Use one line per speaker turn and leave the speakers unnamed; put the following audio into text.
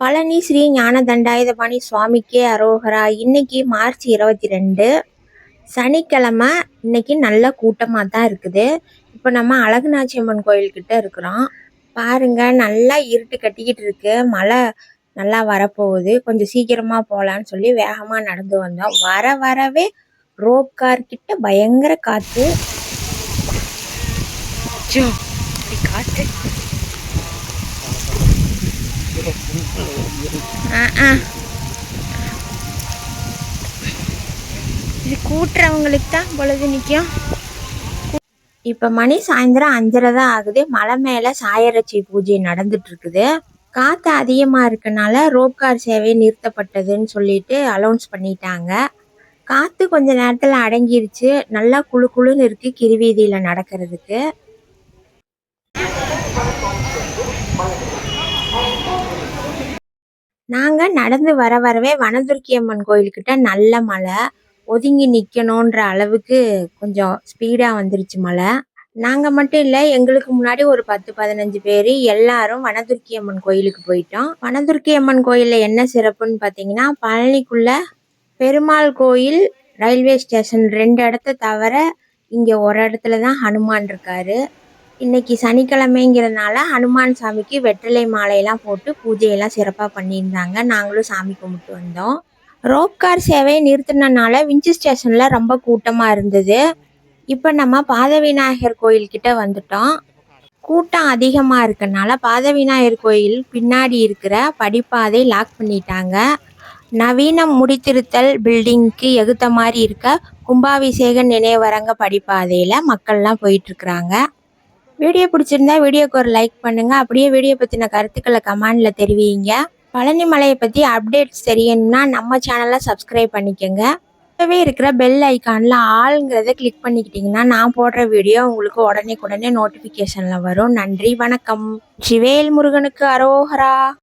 பழனி ஸ்ரீ ஞான தண்டாயுதபாணி சுவாமிக்கே அரோகரா. இன்னைக்கு மார்ச் இருபத்தி ரெண்டு சனிக்கிழமை இன்னைக்கு நல்ல கூட்டமாக தான் இருக்குது. இப்போ நம்ம அழகுநாச்சியம்மன் கோயில்கிட்ட இருக்கிறோம். பாருங்க நல்லா இருட்டு கட்டிக்கிட்டு இருக்கு. மழை நல்லா வரப்போகுது. கொஞ்சம் சீக்கிரமாக போகலான்னு சொல்லி வேகமாக நடந்து வந்தோம். வர வரவே ரோப் கார் கிட்ட பயங்கர காற்று காற்று இது கூட்டுறவங்களுக்கு தான் பொழுது நிற்கும் இப்போ மணி சாயந்தரம் அஞ்சரை தான் ஆகுது. மலை மேலே சாயரட்சி பூஜை நடந்துட்டு இருக்குது காற்று அதிகமாக இருக்கனால ரோப் கார் சேவை நிறுத்தப்பட்டதுன்னு சொல்லிட்டு அலௌன்ஸ் பண்ணிட்டாங்க. காற்று கொஞ்ச நேரத்தில் அடங்கிருச்சு. நல்லா குளு குளுன்னு இருக்கு கிருவீதியில் நடக்கிறதுக்கு. நடந்து வர வரவே வனதுர்க்கியம்மன் கோயில்கிட்ட நல்ல மழை. ஒதுங்கி நிற்கணுன்ற அளவுக்கு கொஞ்சம் ஸ்பீடாக வந்துருச்சு மழை. நாங்கள் மட்டும் இல்லை எங்களுக்கு முன்னாடி ஒரு பத்து பதினஞ்சு பேர் எல்லாரும் வனதுர்க்கி அம்மன் கோயிலுக்கு போயிட்டோம். வனதுர்க்கி அம்மன் கோயிலில் என்ன சிறப்புன்னு பார்த்தீங்கன்னா பழனிக்குள்ள பெருமாள் கோயில் ரயில்வே ஸ்டேஷன் ரெண்டு இடத்த தவிர இங்கே ஒரு இடத்துல தான் ஹனுமான் இருக்காரு. இன்னைக்கு சனிக்கிழமைங்கிறதுனால ஹனுமான் சாமிக்கு வெற்றிலை மாலையெல்லாம் போட்டு பூஜையெல்லாம் சிறப்பாக பண்ணியிருந்தாங்க. நாங்களும் சாமி கும்பிட்டு வந்தோம். ரோப் கார் சேவையை நிறுத்தினனால விஞ்சி ஸ்டேஷனில் ரொம்ப கூட்டமாக இருந்தது. இப்போ நம்ம பாதவிநாயகர் கோயில்கிட்ட வந்துட்டோம். கூட்டம் அதிகமாக இருக்கனால பாதவிநாயகர் கோயில் பின்னாடி இருக்கிற படிப்பாதை லாக் பண்ணிட்டாங்க. நவீன முடித்திருத்தல் பில்டிங்க்கு எகுத்த மாதிரி இருக்க கும்பாபிஷேக நினைவரங்க படிப்பாதையில் மக்கள்லாம் போயிட்டுருக்குறாங்க வீடியோ பிடிச்சிருந்தா வீடியோக்கு ஒரு லைக் பண்ணுங்கள் அப்படியே வீடியோ பற்றின கருத்துக்களை கமெண்டில் தெரிவிங்க. பழனி மலையை பற்றி அப்டேட்ஸ் தெரியணும்னா நம்ம சேனலை சப்ஸ்கிரைப் பண்ணிக்கோங்க. இப்போவே இருக்கிற பெல் ஐக்கானில் ஆளுங்கிறத கிளிக் பண்ணிக்கிட்டிங்கன்னா நான் போடுற வீடியோ உங்களுக்கு உடனே உடனே நோட்டிஃபிகேஷனில் வரும். நன்றி வணக்கம். சிவேல் முருகனுக்கு அரோகரா